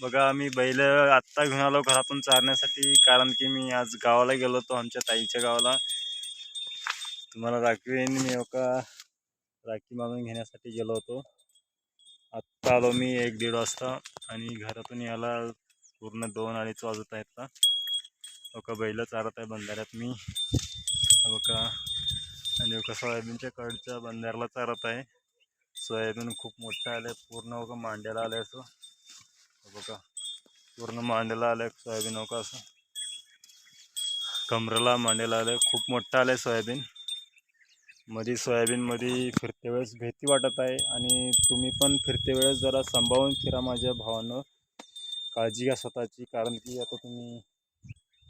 बघा मी बैल आत्ता घेऊन आलो घरातून चारण्यासाठी कारण की मी आज गावाला गेलो होतो आमच्या ताईच्या गावाला. तुम्हाला दाखवेन मी हो एका राखी मागून घेण्यासाठी गेलो होतो. आत्ता आलो मी एक दीड वाजता आणि घरातून यायला पूर्ण दोन अडीच वाजत आहेत हो का बघा बैल चारत आहे बंधाऱ्यात मी. हो बघा आणि एका सोयाबीनच्या कडच्या बंधाऱ्याला चारत आहे. सोयाबीन खूप मोठं आलं पूर्ण बघा मांड्याला आलं असं. बघा. पूर्ण मांडेला आलं सोयाबीन हो का असं? कमरेला मांडेला आलं खूप मोठं आलं आहे सोयाबीन. मध्ये सोयाबीनमध्ये फिरते वेळेस भीती वाटत आहे आणि तुम्ही पण फिरते वेळेस जरा सांभाळून फिरा माझ्या भावानं. काळजी घ्या स्वतःची कारण की आता तुम्ही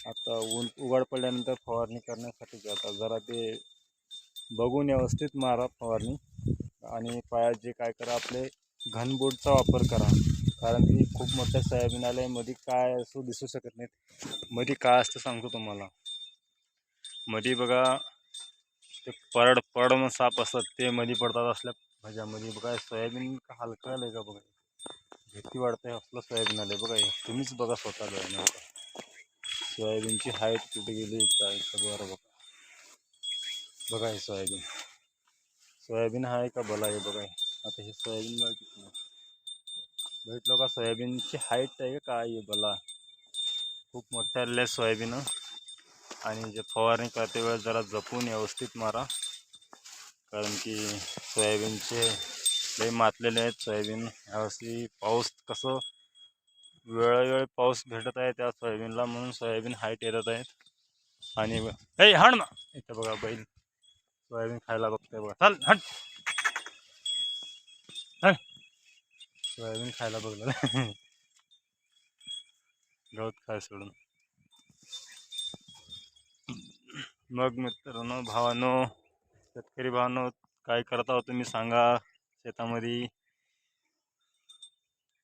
आता ऊन उघड पडल्यानंतर फवारणी करण्यासाठी जाता. जरा ते बघून व्यवस्थित मारा फवारणी आणि पायात जे काय करा आपले घनबोटचा वापर करा. कारण की खूप मोठ्या सोयाबीन आलं आहे मध्ये काय असं दिसू शकत नाहीत. मध्ये काय असतं सांगतो तुम्हाला. मध्ये बघा ते परड परड म्हणून साप असतात ते मध्ये पडतात असल्या भाज्यामध्ये बघा सोयाबीन का हलकं आलं आहे का बघा? भीती वाढते असलं सोयाबीन आलं आहे बघा हे तुम्हीच बघा स्वतः बघा सोयाबीनची हाईट कुठे गेली काय बरं बघा. बघा हे सोयाबीन. सोयाबीन आहे का बला आहे बघा आता हे सोयाबीन किती भेटलो का? सोयाबीनची हाईट आहे का? काय आहे बला. खूप मोठ्या आलेल्या आहे सोयाबीन. आणि जे फवारणी करते वेळेस जरा जपून व्यवस्थित मारा. कारण की सोयाबीनचे लई मातलेले आहेत सोयाबीन. यावर्षी पाऊस कसं वेळोवेळी पाऊस भेटत आहे त्या सोयाबीनला म्हणून सोयाबीन हाईट येत आहेत. आणि हे हण ना. इथं बघा बैल. सोयाबीन खायला बघते बघा. चाल हण. हण. सोयाबीन खायला बघलं गवत खाय सोडून. मग मित्रांनो भावानो शेतकरी भावानो काय करता हो तुम्ही सांगा शेतामध्ये.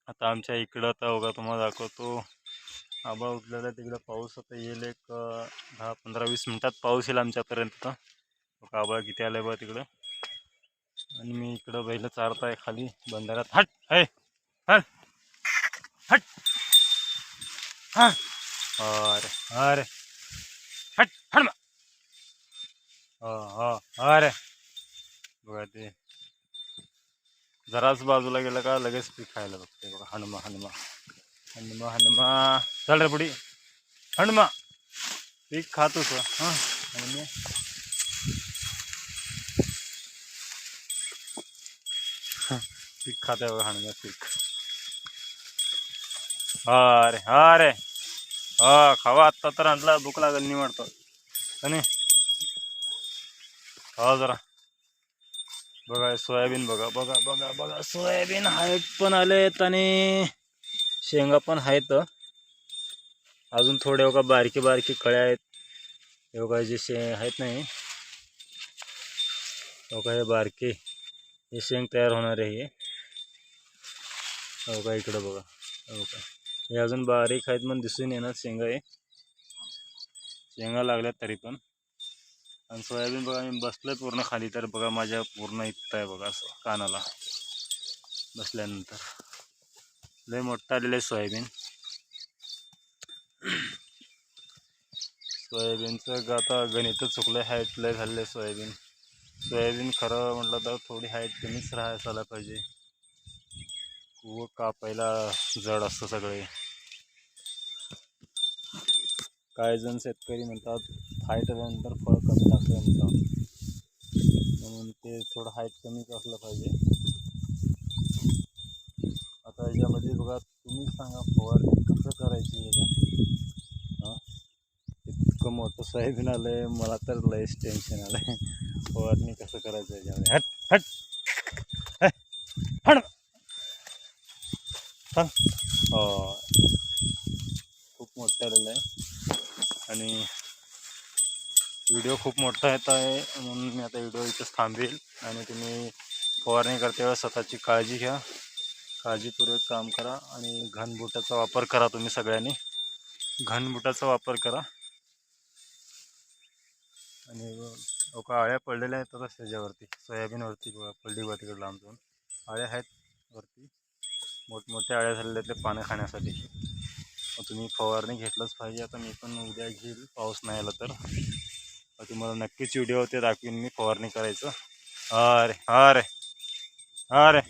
आता आमच्या इकडं आता बघा तुम्हाला दाखवतो. आबा उठलेला आहे तिकडं पाऊस आता येईल एक दहा पंधरा वीस मिनटात पाऊस येईल आमच्यापर्यंत. बघा आबा किती आलं बघा तिकडं. आणि मी इकडं बैल चारत आहे खाली बंधाऱ्यात. हट! आहे हट. हट. हा अरे अरे. हट हट. हो हो अरे. बघा ते. जराच बाजूला गेलं का लगेच पीक खायला बघते बघा. हनुमा हनुमा. हनुमा हनुमा. चल रे पुढी हनुमा. पीक खातोस हां आणि मी पीक खाते बघा हनुमा पीक. अरे रे हा खावा आत्ता तर आणला भूक लागेल निवडतो आणि? हा जरा. बघा सोयाबीन बघा बघा बघा बघा. सोयाबीन हाईट पण आलेत आणि शेंगा पण आहेत. अजून थोडे बघा बारकी बारकी कळ्या आहेत. योगा जे शे आहेत नाही. बघा हे बारके. हे शेंग तयार होणार आहे. हे बघा इकडं बघा. हे हे अजून बारीक आहेत म्हणून दिसून येणार शेंगा हे. शेंगा लागल्यात तरी पण. आणि सोयाबीन बघा मी बसलोय पूर्ण खाली तर बघा माझ्या पूर्ण इथं आहे बघा असं कानाला. बसल्यानंतर. लय मोठं आलेलं आहे सोयाबीन. सोयाबीनचं ग- आता गणितच चुकलं आहे हाईट लय झालेलं आहे सोयाबीन. सोयाबीन खरं म्हटलं तर थोडी हाईट कमीच राहायला पाहिजे. व कापायला जड असतं सगळे? काही जण शेतकरी म्हणतात हाईट आल्यानंतर फळ कमी लागतं म्हणतात. म्हणून ते थोडं हाईट कमीच असलं पाहिजे. आता याच्यामध्ये बघा तुम्हीच सांगा फवारणी कसं करायची याच्या हां? इतकं मोठं सोयाबीन आलं आहे मला तर लयच टेन्शन आलं आहे फवारणी कसं करायचं याच्यामध्ये? हट हट हट. चल खूप मोठं आलेलं आहे. आणि व्हिडिओ खूप मोठा येत आहे म्हणून मी आता व्हिडिओ इथंच थांबेल. आणि तुम्ही फवारणी करते वेळेस स्वतःची काळजी घ्या. काळजीपूर्वक काम करा आणि घनबुटाचा वापर करा तुम्ही सगळ्यांनी. घनबुटाचा वापर करा. आणि लोक आळ्या पडलेल्या आहेत आता त्याच्यावरती. सोयाबीनवरती पडली बा तिकडे लांब जाऊन. आळ्या आहेत वरती. मोठमोठ्या आळ्या झालेल्या आहेत ते पानं खाण्यासाठी. मग तुम्ही फवारणी घेतलंच पाहिजे. आता मी पण उद्या घेईल. पाऊस नाही आला तर. तुम्हाला नक्कीच व्हिडिओ ते दाखवीन मी फवारणी करायचं. अरे अरे अरे.